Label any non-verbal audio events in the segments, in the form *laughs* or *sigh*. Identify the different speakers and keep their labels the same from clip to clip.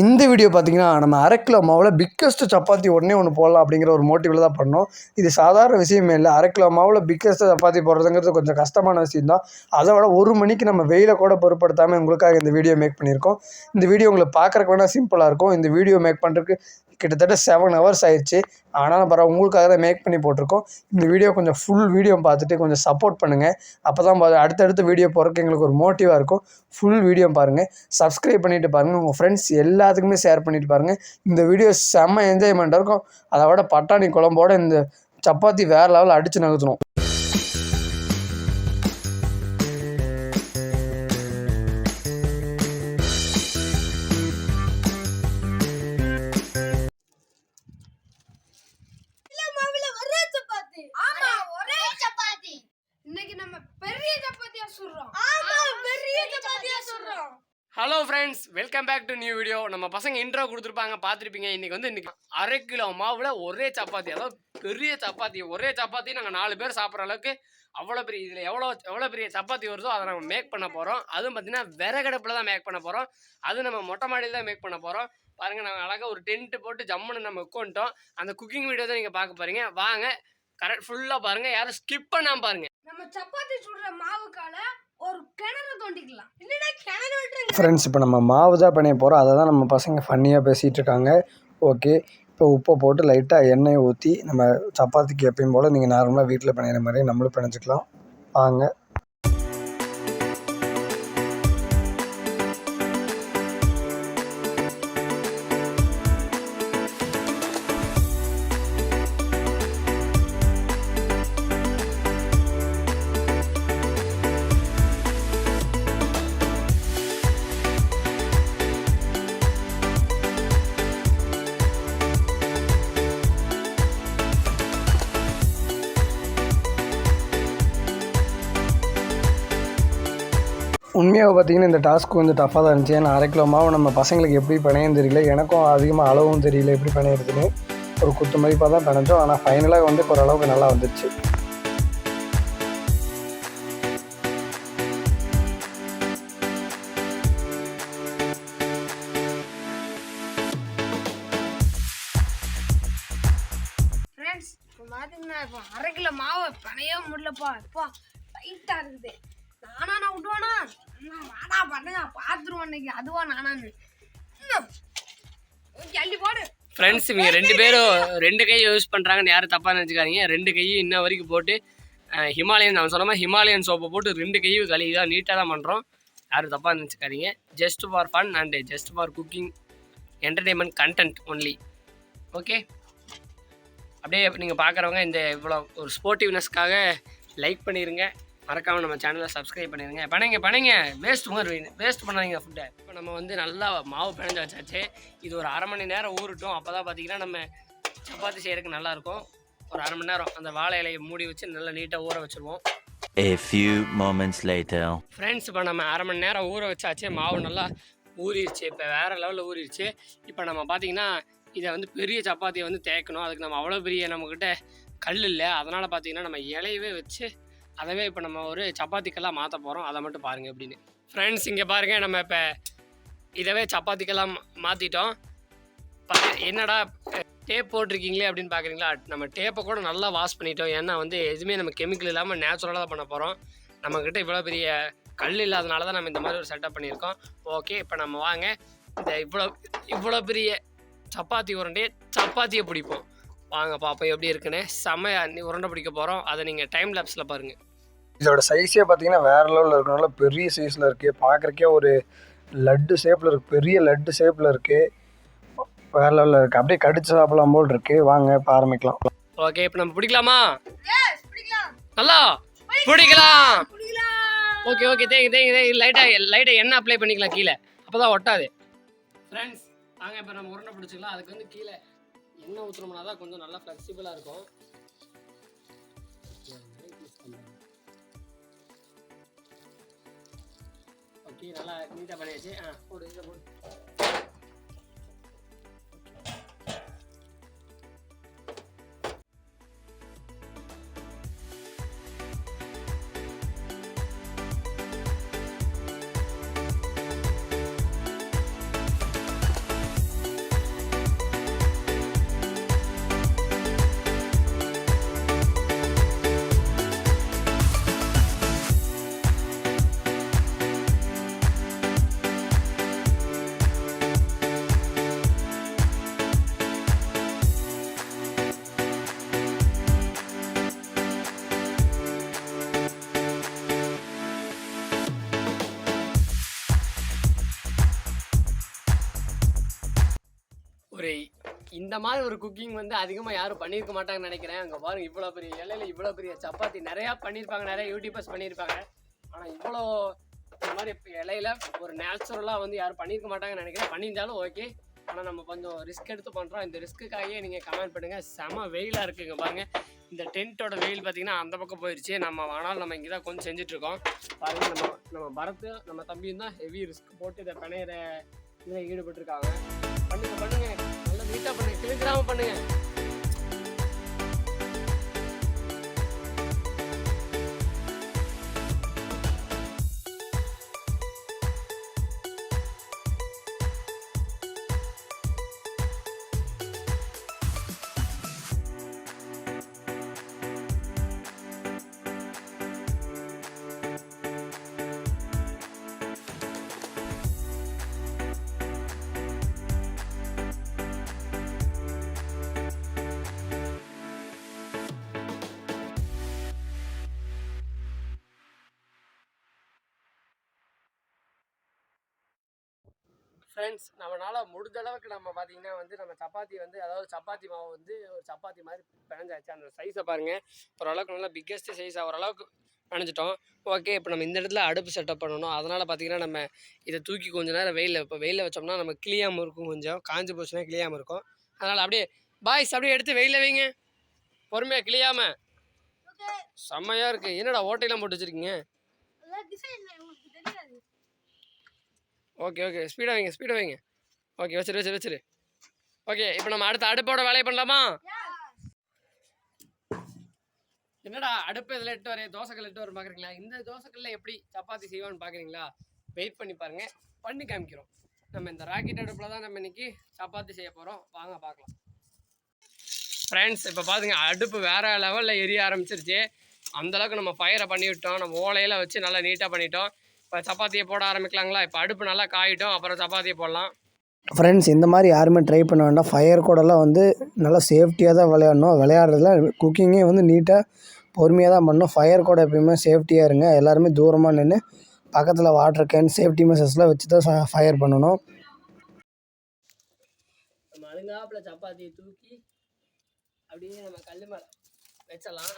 Speaker 1: இந்த வீடியோ பார்த்தீங்கன்னா நம்ம அரை கிலோ மாவில் பிக்கஸ்ட் சப்பாத்தி உடனே ஒன்று போடலாம் அப்படிங்கிற ஒரு மோட்டிவில் தான் பண்ணோம். இது சாதாரண விஷயமே இல்லை. அரை கிலோ மாவில் பிக்கஸ்ட் சப்பாத்தி போடுறதுங்கிறது கொஞ்சம் கஷ்டமான விஷயம் தான். அதை விட ஒரு மணிக்கு நம்ம வெயிலை கூட பொருட்படுத்தாமல் உங்களுக்காக இந்த வீடியோ மேக் பண்ணியிருக்கோம். இந்த வீடியோ உங்களுக்கு பார்க்குறக்கு வேணால் சிம்பிளாக இருக்கும். இந்த வீடியோ மேக் பண்ணுறதுக்கு கிட்டத்தட்ட செவன் ஹவர்ஸ் ஆயிடுச்சு. ஆனாலும் பரவாயில்ல உங்களுக்காக தான் மேக் பண்ணி போட்டிருக்கோம். இந்த வீடியோ கொஞ்சம் ஃபுல் வீடியோ பார்த்துட்டு கொஞ்சம் சப்போர்ட் பண்ணுங்கள் அப்போ தான் அடுத்தடுத்த வீடியோ போகிறக்கு எங்களுக்கு ஒரு மோட்டிவாக இருக்கும். ஃபுல் வீடியோ பாருங்கள் சப்ஸ்கிரைப் பண்ணிவிட்டு பாருங்கள் உங்கள் ஃப்ரெண்ட்ஸ் எல்லாத்துக்குமே ஷேர் பண்ணிட்டு பாருங்கள் இந்த வீடியோ செம்ம என்ஜாய்மெண்ட்டாக இருக்கும். அதை விட பட்டாணி குழம்போட இந்த சப்பாத்தி வேறு லெவலில் அடித்து நகர்த்தணும்.
Speaker 2: Friends welcome back to new video நம்ம பசங்க இன்ட்ரோ கொடுத்துருப்பாங்க பார்த்துருப்பீங்க. இன்னைக்கு வந்து இன்னைக்கு அரை கிலோ மாவில் ஒரே சப்பாத்தி அதாவது பெரிய சப்பாத்தி ஒரே சப்பாத்தி நாங்கள் நாலு பேர் சாப்பிட்ற அளவுக்கு அவ்வளோ பெரிய இதில் எவ்வளோ எவ்வளோ பெரிய சப்பாத்தி வருதோ அதை நம்ம மேக் பண்ண போகிறோம் அதுவும் பார்த்தீங்கன்னா விறகடுப்பில் தான் மேக் பண்ண போகிறோம் அது நம்ம மொட்டை மாடியில் தான் மேக் பண்ண போகிறோம் பாருங்கள் நாங்கள் அழகாக ஒரு டென்ட் போட்டு ஜம்முன்னு நம்ம உட்காந்துட்டோம் அந்த குக்கிங் வீடியோ தான் நீங்கள் பார்க்க போகிறீங்க வாங்க கரெக்ட் ஃபுல்லாக பாருங்கள் யாரும் ஸ்கிப் பண்ணாமல் பாருங்கள்
Speaker 3: நம்ம சப்பாத்தி சுடுற மாவுக்கால ஒரு கிணறு தோண்டிக்கலாம். இல்லைன்னா கிணறு விட்டுருங்க
Speaker 1: ஃப்ரெண்ட்ஸ் இப்போ நம்ம மாவு தான் பண்ண போகிறோம் அதை தான் நம்ம பசங்க ஃபன்னியாக பேசிகிட்டு இருக்காங்க. ஓகே இப்போ உப்பை போட்டு லைட்டாக எண்ணெயை ஊற்றி நம்ம சப்பாத்திக்கு எப்பயும் போல் நீங்கள் நார்மலாக வீட்டில் பிணையிற மாதிரி நம்மளும் பிணைச்சிக்கலாம் வாங்க. உண்மையாக பார்த்தீங்கன்னா இந்த டாஸ்க் கொஞ்சம் டஃப்பாக தான் இருந்துச்சு. ஏன்னா அரை கிலோ மாவு நம்ம பசங்களுக்கு எப்படி பிணையும் தெரியல எனக்கும் அதிகமாக அளவும் தெரியல எப்படி பிணையிறதுன்னு. ஒரு குத்து மதிப்பாக தான் பிணைஞ்சோம். ஆனால் ஃபைனலாக வந்து ஓரளவுக்கு நல்லா வந்துருச்சு
Speaker 3: நான் பார்த்துருவோம் இன்னைக்கு. அதுவா நானான்னு. போடு.
Speaker 2: ஃப்ரெண்ட்ஸ் இவங்க ரெண்டு பேரும் ரெண்டு கை யூஸ் பண்ணுறாங்கன்னு யாரும் தப்பாக நினச்சிக்காதீங்க. ரெண்டு கையும் இன்ன வரைக்கும் போட்டு ஹிமாலயன் நான் சொன்ன மாதிரி ஹிமாலயன் சோப்பை போட்டு ரெண்டு கையும் கழுவி தான் நீட்டாக தான் பண்ணுறோம் யாரும் தப்பாக நினச்சிக்காதீங்க. Just for fun and just for cooking entertainment content only okay அப்படியே நீங்கள் பார்க்குறவங்க இந்த இவ்வளோ ஒரு ஸ்போர்ட்டிவ்னஸ்க்காக லைக் பண்ணிடுங்க மறக்காமல் நம்ம சேனலை சப்ஸ்கிரைப் பண்ணிடுங்க. பண்ணுங்க பண்ணுங்க வேஸ்ட் வேஸ்ட் பண்ணாதீங்க ஃபுட்டை இப்போ நம்ம வந்து நல்லா மாவு பிணைஞ்சு வச்சாச்சு. இது ஒரு அரை மணி நேரம் ஊறட்டும். அப்போ தான் பார்த்தீங்கன்னா நம்ம சப்பாத்தி செய்கிறதுக்கு நல்லாயிருக்கும். ஒரு அரை மணி நேரம் அந்த வாழை இலையை மூடி வச்சு நல்லா நீட்டாக ஊற வச்சுருவோம்.
Speaker 4: A few moments later.
Speaker 2: Friends இப்போ நம்ம அரை மணி நேரம் ஊற வச்சாச்சு. மாவு நல்லா ஊறிடுச்சு இப்போ வேறு லெவலில் ஊறிடுச்சு இப்போ நம்ம பார்த்தீங்கன்னா இதை வந்து பெரிய சப்பாத்தியை வந்து தேய்க்கணும். அதுக்கு நம்ம அவ்வளோ பெரிய நம்மக்கிட்ட கல் இல்லை. அதனால் பார்த்தீங்கன்னா நம்ம இலையவே வச்சு அதவே இப்போ நம்ம ஒரு சப்பாத்திக்கெல்லாம் மாற்ற போகிறோம் அதை மட்டும் பாருங்கள் அப்படின்னு ஃப்ரெண்ட்ஸ் இங்கே பாருங்கள் நம்ம இப்போ இதவே சப்பாத்திக்கெல்லாம் மாற்றிட்டோம் என்னடா டேப் போட்டிருக்கீங்களே அப்படின்னு பார்க்குறீங்களா நம்ம டேப்பை கூட நல்லா வாஷ் பண்ணிட்டோம். ஏன்னா வந்து எதுவுமே நம்ம கெமிக்கல் இல்லாமல் நேச்சுரலாக தான் பண்ண போகிறோம் நம்மக்கிட்ட இவ்வளோ பெரிய கல் இல்லாதனால தான் நம்ம இந்த மாதிரி ஒரு செட்டப் பண்ணியிருக்கோம். ஓகே இப்போ நம்ம வாங்க. இந்த இவ்வளோ இவ்வளோ பெரிய சப்பாத்தி உருண்டையே சப்பாத்தியை பிடிப்போம். வாங்க பார்ப்போம் எப்படி இருக்குன்னு. செம்மையா நீ உருண்டை பிடிக்க போகிறோம் அதை நீங்கள் டைம் லேப்ஸில் பாருங்கள்
Speaker 1: இதோட சைஸே பார்த்தீங்கன்னா வேறு லெவலில் இருக்கனால பெரிய சைஸில் இருக்குது பார்க்குறக்கே ஒரு லட்டு ஷேப்பில் இருக்குது பெரிய லட்டு ஷேப்பில் இருக்குது வேறு லெவலில் இருக்குது அப்படியே கடிச்சு சாப்பிடலாம் போல் இருக்குது வாங்க இப்போ ஆரம்பிக்கலாம்.
Speaker 2: ஓகே இப்போ நம்ம பிடிக்கலாமா?
Speaker 3: எஸ் பிடிக்கலாம்.
Speaker 2: நல்லா? பிடிக்கலாம். ஓகே ஓகே தேங்க தேங்க தேங்க லைட்டாக லைட்டாக எண்ணெய் அப்ளை பண்ணிக்கலாம் கீழே. அப்போ தான் ஒட்டாது. ஃப்ரெண்ட்ஸ் வாங்க இப்போ நம்ம உருண்டை பிடிச்சிக்கலாம். அதுக்கு வந்து கீழே எண்ணெய் ஊற்றுனோம்னா தான் கொஞ்சம் நல்லா ஃப்ளெக்சிபிளாக இருக்கும். ஓகே நல்லா நீட்டாக பண்ணியாச்சு ஆ போடு இதை இந்த மாதிரி ஒரு குக்கிங் வந்து அதிகமாக யாரும் பண்ணியிருக்க மாட்டாங்கன்னு நினைக்கிறேன். அங்கே பாருங்க இவ்வளோ பெரிய இலையில இவ்வளோ பெரிய சப்பாத்தி நிறையா பண்ணியிருப்பாங்க நிறைய யூடியூபர்ஸ் பண்ணியிருப்பாங்க ஆனால் இவ்வளோ இந்த மாதிரி இலையில ஒரு நேச்சுரலாக வந்து யாரும் பண்ணியிருக்க மாட்டாங்கன்னு நினைக்கிறேன். பண்ணியிருந்தாலும் ஓகே ஆனால் நம்ம கொஞ்சம் ரிஸ்க் எடுத்து பண்ணுறோம் இந்த ரிஸ்க்குக்காகவே நீங்கள் கமெண்ட் பண்ணுங்கள் செம வெயிலாக இருக்குங்க பாருங்கள் இந்த டென்ட்டோட வெயில் பார்த்தீங்கன்னா அந்த பக்கம் போயிடுச்சு நம்ம ஆனால் நம்ம இங்கே தான் கொஞ்சம் செஞ்சிட்ருக்கோம் பாருங்க நம்ம நம்ம பரத்து நம்ம தம்பியும் தான் ஹெவி ரிஸ்க் போட்டு இதை பிணையிற இதில் ஈடுபட்டிருக்காங்க. பண்ணுங்க பண்ணுங்க. நீட்டாக பண்ணுங்க கிழக்கிடாம பண்ணுங்க. ஃப்ரெண்ட்ஸ் நம்மளால முடிஞ்ச அளவுக்கு நம்ம பார்த்தீங்கன்னா வந்து நம்ம சப்பாத்தி வந்து அதாவது சப்பாத்தி மாவு வந்து ஒரு சப்பாத்தி மாதிரி பிணைஞ்சாச்சு. அந்த சைஸை பாருங்கள் ஓரளவுக்கு நல்லா பிக்கெஸ்ட் சைஸாக ஓரளவுக்கு பிணைஞ்சிட்டோம். ஓகே இப்போ நம்ம இந்த இடத்துல அடுப்பு செட்டப் பண்ணணும். அதனால் பார்த்தீங்கன்னா நம்ம இதை தூக்கி கொஞ்ச நேரம் வெயிலில் இப்போ வெயிலில் வச்சோம்னா நம்ம கிளியாமல் இருக்கும் கொஞ்சம். காஞ்சு போச்சுன்னா கிளியாமல் இருக்கும். அதனால் அப்படியே பாய்ஸ் அப்படியே எடுத்து வெயிலில் வைங்க. பொறுமையாக கிளியாமல் செம்மையாக இருக்குது என்னடா ஓட்டையெல்லாம் போட்டு வச்சுருக்கீங்க? Okay okay. ஸ்பீடாக வைங்க ஸ்பீடாக வைங்க. ஓகே வச்சிரு வச்சிரு வச்சிரு. ஓகே இப்போ நம்ம அடுத்த அடுப்போட வேலையை பண்ணலாமா? என்னடா அடுப்பு இதில் எட்டு வரைய? தோசைக்கல் எட்டு வரும் பார்க்குறீங்களா இந்த தோசைக்கல்ல எப்படி சப்பாத்தி செய்வோம்னு பார்க்குறீங்களா வெயிட் பண்ணி பாருங்கள் பண்ணி காமிக்கிறோம். நம்ம இந்த ராக்கெட் அடுப்பில் தான் நம்ம இன்னைக்கு சப்பாத்தி செய்ய போகிறோம் வாங்க பார்க்கலாம் ஃப்ரெண்ட்ஸ் இப்போ பாருங்க அடுப்பு வேறு லெவலில் எரிய ஆரம்பிச்சிருச்சு. அந்தளவுக்கு நம்ம ஃபயரை பண்ணி விட்டோம் நம்ம ஓலையில் வச்சு நல்லா நீட்டாக பண்ணிட்டோம். இப்போ சப்பாத்தியை போட ஆரம்பிக்கலாங்களா? இப்போ அடுப்பு நல்லா காயிட்டோம் அப்புறம் சப்பாத்தியை போடலாம்.
Speaker 1: ஃப்ரெண்ட்ஸ் இந்த மாதிரி யாருமே ட்ரை பண்ண வேண்டாம். ஃபயர் கூடலாம் வந்து நல்லா சேஃப்டியாக தான் விளையாடணும். விளையாடுறதுல குக்கிங்கே வந்து நீட்டாக பொறுமையாக தான் பண்ணணும். ஃபயர் கூட எப்பயுமே சேஃப்டியாக இருங்க. எல்லாருமே தூரமாக நின்று பக்கத்தில் வாட்டர் கேன் சேஃப்டி மெஷர்ஸ்லாம் வச்சு தான் ஃபயர் பண்ணணும்.
Speaker 2: நம்ம அழுங்காப்புல சப்பாத்தியை தூக்கி அப்படியே நம்ம கல் மேலே வச்சிடலாம்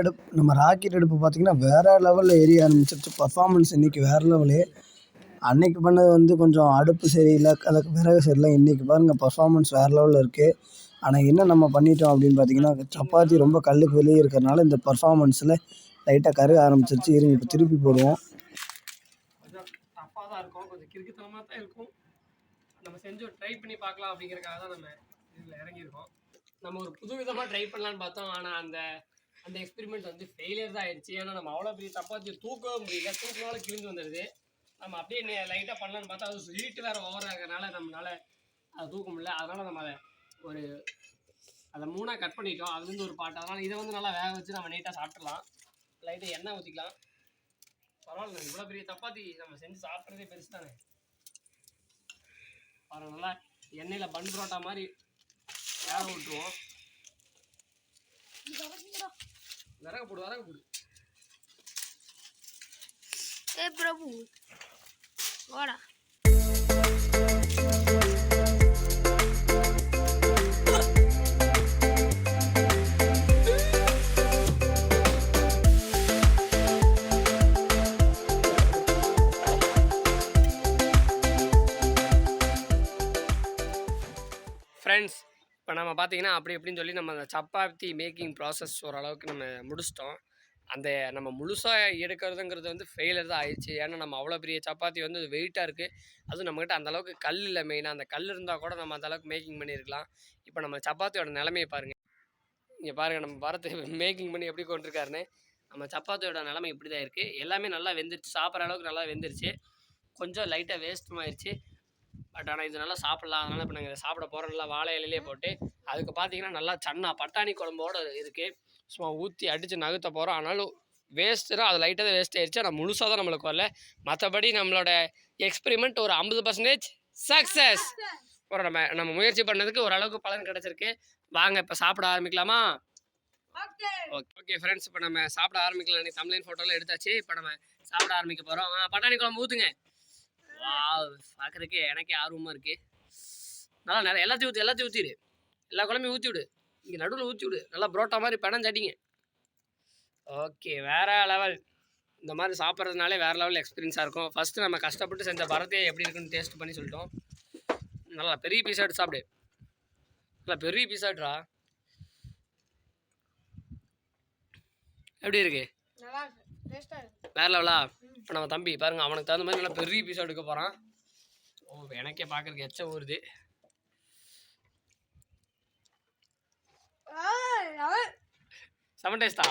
Speaker 1: எடுப்பு நம்ம ராக்கெட் அடுப்பு பார்த்திங்கன்னா வேறு லெவலில் எரிய ஆரம்பிச்சிருச்சு. பர்ஃபார்மன்ஸ் இன்றைக்கி வேறு லெவலு அன்னைக்கு பண்ணது வந்து கொஞ்சம் அடுப்பு சரியில்லை அதுக்கு விறகு சரியில்லை. இன்றைக்கி பாருங்கள் பர்ஃபார்மன்ஸ் வேறு லெவலில் இருக்குது ஆனால் என்ன நம்ம பண்ணிட்டோம் அப்படின்னு பார்த்தீங்கன்னா சப்பாத்தி ரொம்ப கல்லுக்கு வெளியே இருக்கிறனால இந்த பர்ஃபார்மன்ஸில் லைட்டாக கருக ஆரம்பிச்சிருச்சு. இருங்க இப்போ திருப்பி போடுவோம்.
Speaker 2: டஃப்பாக தான் இருக்கும். கொஞ்சம் கிறுக்குத்தனமாக தான் இருக்கும். நம்ம செஞ்சு ட்ரை பண்ணி பார்க்கலாம் அப்படிங்கிறக்காக தான் நம்ம இதில் இறங்கியிருக்கோம். நம்ம ஒரு புது விதமாக ட்ரை பண்ணலான்னு பார்த்தோம். ஆனால் அந்த அந்த எக்ஸ்பெரிமெண்ட் வந்து ஃபெயிலியர் தான் ஆயிடுச்சு. ஏன்னா நம்ம அவ்வளோ பெரிய சப்பாத்தி தூக்கவே முடியல. தூக்கினால கிழிஞ்சு வந்துடுது நம்ம அப்படியே லைட்டாக பண்ணலான்னு பார்த்தா அது ஹீட்டு வேறு ஓவர் ஆகிறதுனால நம்மளால அதை தூக்க முடியல. அதனால் நம்ம அதை ஒரு அதை மூணாக கட் பண்ணிட்டோம். அதுலேருந்து ஒரு பாட்டு அதனால் இதை வந்து நல்லா வேக வச்சு நம்ம நீட்டாக சாப்பிட்றலாம் லைட்டாக எண்ணெய் ஊற்றிக்கலாம் பரவாயில்ல இவ்வளோ பெரிய சப்பாத்தி நம்ம செஞ்சு சாப்பிட்றதே பெருசு தானே பாருங்க நல்லா எண்ணெயில் பன் புரோட்டா மாதிரி வேக விட்டுருவோம். விறகு போடு விறகு போடு.
Speaker 3: ஏ பிரபு
Speaker 2: ஓடா இப்போ நம்ம பார்த்தீங்கன்னா அப்படி இப்படின்னு சொல்லி நம்ம அந்த சப்பாத்தி மேக்கிங் ப்ராசஸ் ஓரளவுக்கு நம்ம முடிச்சிட்டோம். அந்த நம்ம முழுசாக எடுக்கிறதுங்கிறது வந்து ஃபெயிலர் தான் ஆயிடுச்சு. ஏன்னா நம்ம அவ்வளோ பெரிய சப்பாத்தி வந்து வெயிட்டாக இருக்குது அதுவும் நம்மக்கிட்ட அந்த அளவுக்கு கல் இல்லை மெயினாக அந்த கல் இருந்தால் கூட நம்ம அந்த அளவுக்கு மேக்கிங் பண்ணியிருக்கலாம். இப்போ நம்ம சப்பாத்தியோட நிலமையை பாருங்கள் இங்கே பாருங்கள் நம்ம பரத்து மேக்கிங் *laughs* பண்ணி எப்படி கொண்டிருக்காருன்னு. நம்ம சப்பாத்தியோட நிலமை இப்படி தான் இருக்குது எல்லாமே நல்லா வெந்துருச்சு. சாப்பிட்ற அளவுக்கு நல்லா வெந்துருச்சு. கொஞ்சம் லைட்டாக வேஸ்ட்டும் ஆயிடுச்சு பட் ஆனால் இது நல்லா சாப்பிட்லாம். அதனால் இப்போ நாங்கள் சாப்பிட போகிறோம் நல்லா வாழை இலையிலே போட்டு. அதுக்கு பார்த்தீங்கன்னா நல்லா சன்னா பட்டாணி குழம்போட இருக்குது சும்மா ஊற்றி அடித்து நகர்த்த போகிறோம் ஆனாலும் வேஸ்ட்டு தான். அது லைட்டாக தான் வேஸ்ட் ஆயிடுச்சு ஆனால் முழுசாக தான் நம்மளுக்கு வரல. மற்றபடி நம்மளோட எக்ஸ்பெரிமெண்ட் ஒரு ஐம்பது பர்சன்டேஜ் சக்ஸஸ் ஒரு நம்ம நம்ம முயற்சி பண்ணதுக்கு ஓரளவுக்கு பலன் கிடச்சிருக்கு. வாங்க இப்போ சாப்பிட ஆரம்பிக்கலாமா?
Speaker 3: ஓகே
Speaker 2: ஓகே ஓகே ஃப்ரெண்ட்ஸ் இப்போ நம்ம சாப்பிட ஆரம்பிக்கலாம். தமிழின் ஃபோட்டோலாம் எடுத்தாச்சு. இப்போ நம்ம சாப்பிட ஆரம்பிக்க போகிறோம் பட்டாணி குழம்பு ஊற்றுங்க வா பார்க்குறதுக்கு எனக்கே ஆர்வமாக இருக்கு. நல்லா நிறைய எல்லாத்தையும் ஊற்றி எல்லாத்தையும் ஊற்றிடு எல்லா குழம்பையும் ஊற்றி விடு. இங்கே நடுவில் ஊற்றி விடு. நல்லா புரோட்டா மாதிரி பணம் சட்டிங்க ஓகே வேற லெவல் இந்த மாதிரி சாப்பிட்றதுனாலே வேறு லெவல் எக்ஸ்பீரியன்ஸாக இருக்கும். ஃபஸ்ட்டு நம்ம கஷ்டப்பட்டு செஞ்ச பரத்தையே எப்படி இருக்குன்னு டேஸ்ட் பண்ணி சொல்லிட்டோம். நல்லா பெரிய பீஸ் எடுத்து சாப்பிடு. நல்லா பெரிய பீஸ் எடுறா எப்படி இருக்கு? வேற லெவலா இப்போ நம்ம தம்பி பாருங்க அவனுக்கு தகுந்த மாதிரி நல்லா பெரிய பீஸ் எடுக்க போகிறான் ஓ எனக்கே பார்க்கறதுக்கு எச்ச ஊறுது. செவன் டேஸ்டா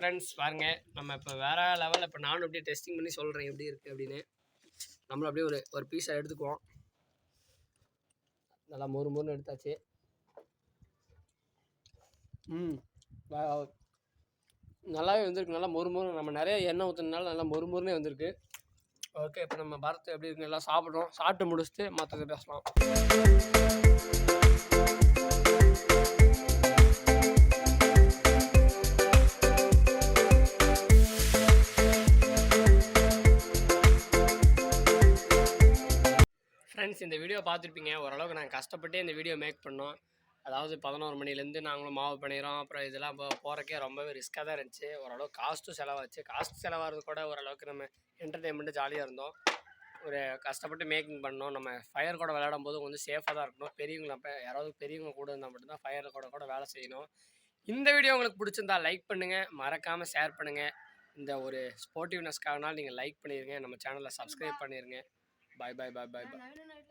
Speaker 2: ஃப்ரெண்ட்ஸ் பாருங்க நம்ம இப்போ வேற லெவலில் இப்போ நானும் அப்படியே டெஸ்டிங் பண்ணி சொல்கிறேன் எப்படி இருக்குது அப்படின்னு. நம்மளும் அப்படியே ஒரு ஒரு பீஸை எடுத்துக்குவோம். நல்லா மொறு மொறுன்னு எடுத்தாச்சு. ம். நல்லாவே வந்திருக்கு. நல்லா மொறுமொறு நம்ம நிறைய எண்ணெய் ஊற்றுனால நல்லா மொறுமொறுனே வந்திருக்கு. ஓகே இப்போ நம்ம பரத்து எப்படி இருக்கு? எல்லாம் சாப்பிட்றோம். சாப்பிட்டு முடிச்சுட்டு மற்றது பேசலாம். ஃப்ரெண்ட்ஸ் இந்த வீடியோ பார்த்துருப்பீங்க. ஓரளவுக்கு நாங்கள் கஷ்டப்பட்டு இந்த வீடியோ மேக் பண்ணோம். அதாவது பதினோரு மணிலேருந்து நாங்களும் மாவு பண்ணிடுறோம். அப்புறம் இதெல்லாம் இப்போ போகிறக்கே ரொம்பவே ரிஸ்க்காக தான் இருந்துச்சு. ஓரளவு காஸ்ட்டும் செலவாச்சு. காஸ்ட் செலவாகிறது கூட ஓரளவுக்கு நம்ம என்டர்டெயின்மெண்ட்டு ஜாலியாக இருந்தோம். ஒரு கஷ்டப்பட்டு மேக்கிங் பண்ணோம். நம்ம ஃபயர் கூட விளையாடும் போது கொஞ்சம் சேஃபாக தான் இருக்கணும். பெரியவங்களை அப்போ யாராவது பெரியவங்க கூட இருந்தால் மட்டும்தான் ஃபயர் கூட கூட வேலை செய்யணும். இந்த வீடியோ உங்களுக்கு பிடிச்சிருந்தா லைக் பண்ணுங்கள் மறக்காமல் ஷேர் பண்ணுங்கள் இந்த ஒரு ஸ்போர்ட்டிவ்னஸ்க்காகனாலும் நீங்கள் லைக் பண்ணிடுங்க நம்ம சேனலை சப்ஸ்கிரைப் பண்ணிடுங்க பாய் பாய் பாய் பாய் பாய்